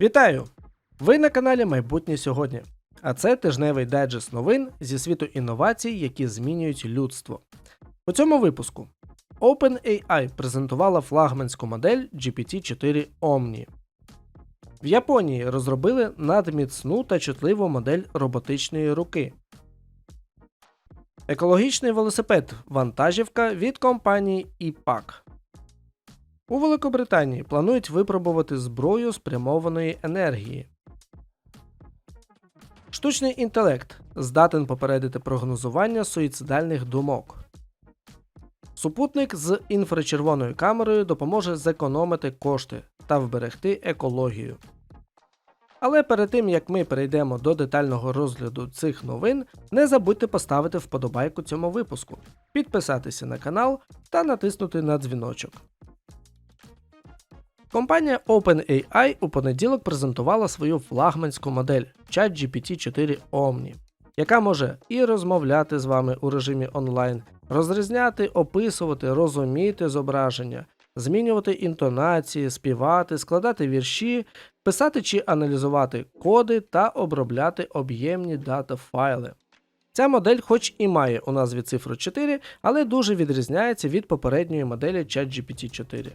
Вітаю! Ви на каналі Майбутнє сьогодні. А це тижневий дайджест новин зі світу інновацій, які змінюють людство. У цьому випуску OpenAI презентувала флагманську модель GPT-4 Omni. В Японії розробили надміцну та чутливу модель роботичної руки. Екологічний велосипед вантажівка від компанії IPAC. У Великобританії планують випробувати зброю спрямованої енергії. Штучний інтелект здатен попередити прогнозування суїцидальних думок. Супутник з інфрачервоною камерою допоможе зекономити кошти та вберегти екологію. Але перед тим як ми перейдемо до детального розгляду цих новин, не забудьте поставити вподобайку цьому випуску, підписатися на канал та натиснути на дзвіночок. Компанія OpenAI у понеділок презентувала свою флагманську модель ChatGPT-4 Omni, яка може і розмовляти з вами у режимі онлайн, розрізняти, описувати, розуміти зображення, змінювати інтонації, співати, складати вірші, писати чи аналізувати коди та обробляти об'ємні дата файли. Ця модель, хоч і має у назві цифру 4, але дуже відрізняється від попередньої моделі ChatGPT-4.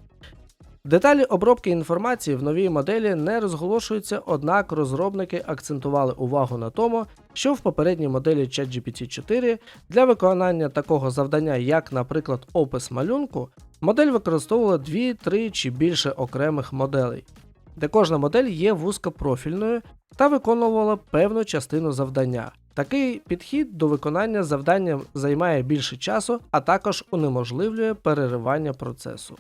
Деталі обробки інформації в новій моделі не розголошуються, однак розробники акцентували увагу на тому, що в попередній моделі ChatGPT-4 для виконання такого завдання, як, наприклад, опис малюнку, модель використовувала 2, 3 чи більше окремих моделей, де кожна модель є вузькопрофільною та виконувала певну частину завдання. Такий підхід до виконання завдання займає більше часу, а також унеможливлює переривання процесу.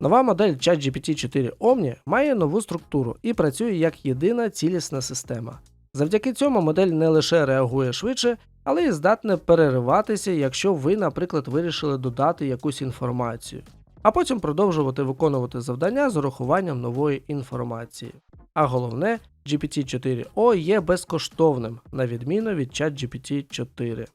Нова модель ChatGPT-4 Omni має нову структуру і працює як єдина цілісна система. Завдяки цьому модель не лише реагує швидше, але й здатна перериватися, якщо ви, наприклад, вирішили додати якусь інформацію, а потім продовжувати виконувати завдання з урахуванням нової інформації. А головне, GPT-4O є безкоштовним, на відміну від ChatGPT-4.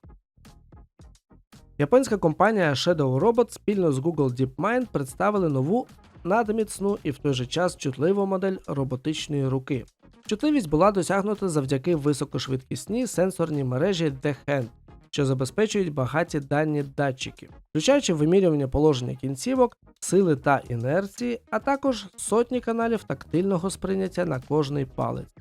Японська компанія Shadow Robot спільно з Google DeepMind представили нову надміцну і в той же час чутливу модель роботичної руки. Чутливість була досягнута завдяки високошвидкісній сенсорній мережі DeHand, що забезпечують багаті дані датчиків, включаючи вимірювання положення кінцівок, сили та інерції, а також сотні каналів тактильного сприйняття на кожний палець.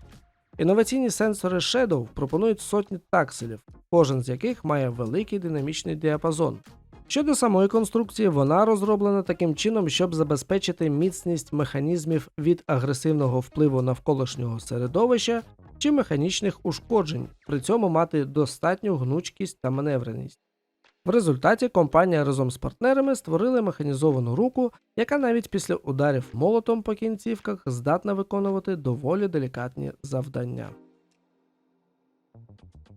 Інноваційні сенсори Shadow пропонують сотні такселів, кожен з яких має великий динамічний діапазон. Щодо самої конструкції, вона розроблена таким чином, щоб забезпечити міцність механізмів від агресивного впливу навколишнього середовища чи механічних ушкоджень, при цьому мати достатню гнучкість та маневреність. В результаті компанія разом з партнерами створили механізовану руку, яка навіть після ударів молотом по кінцівках здатна виконувати доволі делікатні завдання.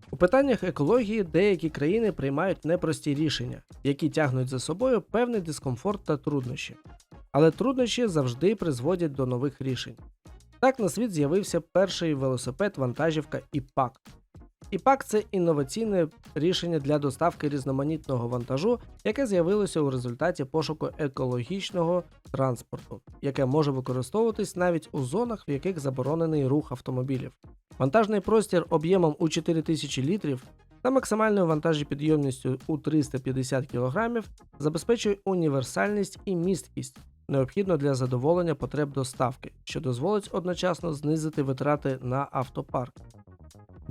У питаннях екології деякі країни приймають непрості рішення, які тягнуть за собою певний дискомфорт та труднощі. Але труднощі завжди призводять до нових рішень. Так на світ з'явився перший велосипед вантажівка ІПАК. ІПАК це інноваційне рішення для доставки різноманітного вантажу, яке з'явилося у результаті пошуку екологічного транспорту, яке може використовуватись навіть у зонах, в яких заборонений рух автомобілів. Вантажний простір об'ємом у 4000 літрів та максимальною вантажопідйомністю у 350 кг забезпечує універсальність і місткість, необхідно для задоволення потреб доставки, що дозволить одночасно знизити витрати на автопарк.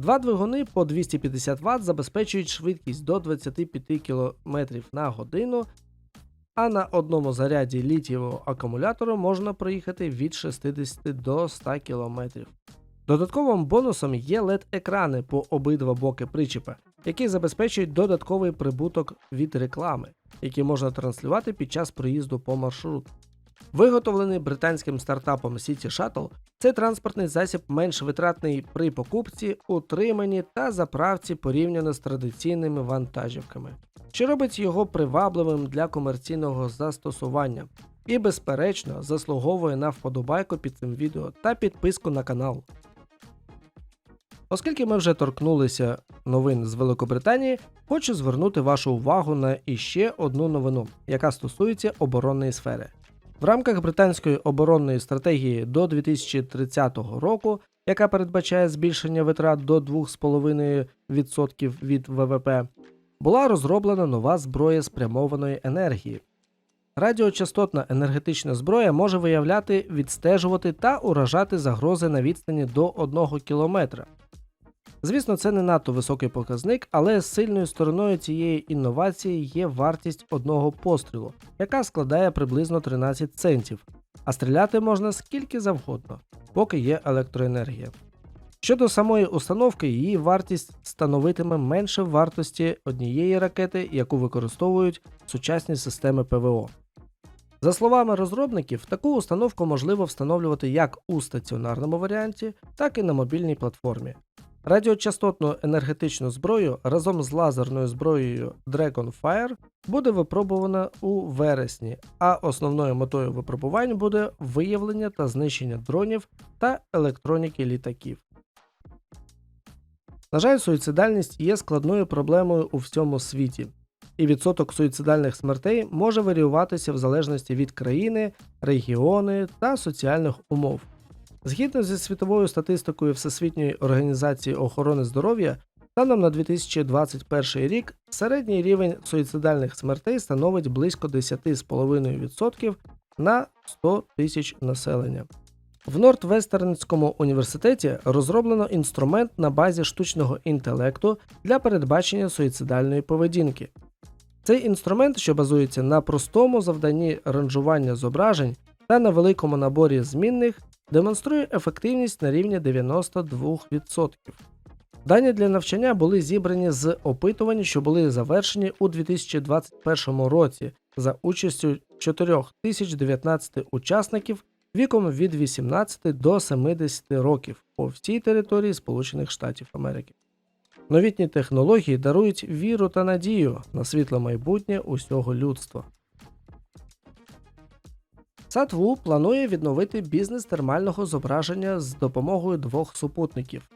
Два двигуни по 250 Вт забезпечують швидкість до 25 км на годину, а на одному заряді літієвого акумулятору можна проїхати від 60 до 100 км. Додатковим бонусом є LED-екрани по обидва боки причіпа, які забезпечують додатковий прибуток від реклами, які можна транслювати під час проїзду по маршруту. Виготовлений британським стартапом City Shuttle, цей транспортний засіб менш витратний при покупці, утриманні та заправці порівняно з традиційними вантажівками, що робить його привабливим для комерційного застосування і, безперечно, заслуговує на вподобайку під цим відео та підписку на канал. Оскільки ми вже торкнулися новин з Великобританії, хочу звернути вашу увагу на іще одну новину, яка стосується оборонної сфери. В рамках британської оборонної стратегії до 2030 року, яка передбачає збільшення витрат до 2,5% від ВВП, була розроблена нова зброя спрямованої енергії. Радіочастотна енергетична зброя може виявляти, відстежувати та уражати загрози на відстані до 1 км. Звісно, це не надто високий показник, але сильною стороною цієї інновації є вартість одного пострілу, яка складає приблизно 13 центів, а стріляти можна скільки завгодно, поки є електроенергія. Щодо самої установки, її вартість становитиме менше вартості однієї ракети, яку використовують сучасні системи ПВО. За словами розробників, таку установку можливо встановлювати як у стаціонарному варіанті, так і на мобільній платформі. Радіочастотну енергетичну зброю разом з лазерною зброєю Dragonfire буде випробувана у вересні, а основною метою випробувань буде виявлення та знищення дронів та електроніки літаків. На жаль, суїцидальність є складною проблемою у всьому світі, і відсоток суїцидальних смертей може варіюватися в залежності від країни, регіони та соціальних умов. Згідно зі світовою статистикою Всесвітньої організації охорони здоров'я, станом на 2021 рік середній рівень суїцидальних смертей становить близько 10,5% на 100 тисяч населення. В Нортвестернському університеті розроблено інструмент на базі штучного інтелекту для передбачення суїцидальної поведінки. Цей інструмент, що базується на простому завданні ранжування зображень та на великому наборі змінних, демонструє ефективність на рівні 92%. Дані для навчання були зібрані з опитувань, що були завершені у 2021 році за участю 4019 учасників віком від 18 до 70 років по всій території Сполучених Штатів Америки. Новітні технології дарують віру та надію на світле майбутнє усього людства. Сатву планує відновити бізнес термального зображення з допомогою двох супутників.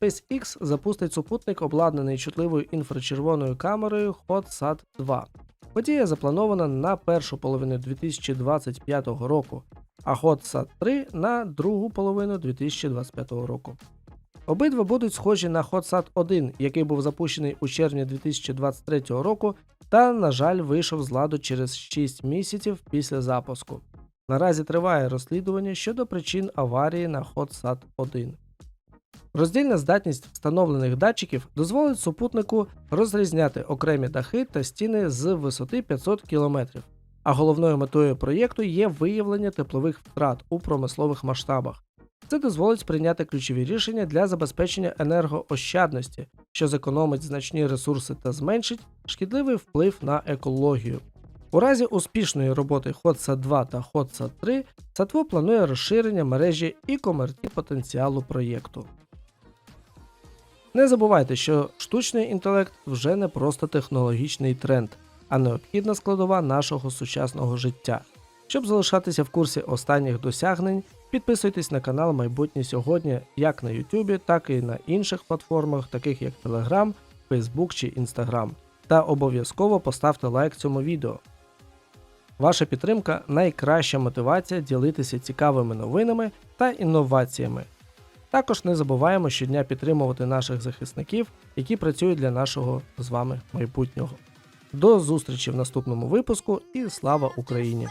SpaceX запустить супутник, обладнаний чутливою інфрачервоною камерою HotSat 2. Подія запланована на першу половину 2025 року, а HotSat 3 на другу половину 2025 року. Обидва будуть схожі на HotSat 1, який був запущений у червні 2023 року, та, на жаль, вийшов з ладу через 6 місяців після запуску. Наразі триває розслідування щодо причин аварії на HotSat 1. Роздільна здатність встановлених датчиків дозволить супутнику розрізняти окремі дахи та стіни з висоти 500 км, а головною метою проєкту є виявлення теплових втрат у промислових масштабах. Це дозволить прийняти ключові рішення для забезпечення енергоощадності, що зекономить значні ресурси та зменшить шкідливий вплив на екологію. У разі успішної роботи HotSat 2 та HotSat 3 Сатво планує розширення мережі і комерційного потенціалу проєкту. Не забувайте, що штучний інтелект вже не просто технологічний тренд, а необхідна складова нашого сучасного життя. Щоб залишатися в курсі останніх досягнень, підписуйтесь на канал Майбутнє сьогодні як на YouTube, так і на інших платформах, таких як Telegram, Facebook чи Instagram. Та обов'язково поставте лайк цьому відео. Ваша підтримка найкраща мотивація ділитися цікавими новинами та інноваціями. Також не забуваємо щодня підтримувати наших захисників, які працюють для нашого з вами майбутнього. До зустрічі в наступному випуску і слава Україні!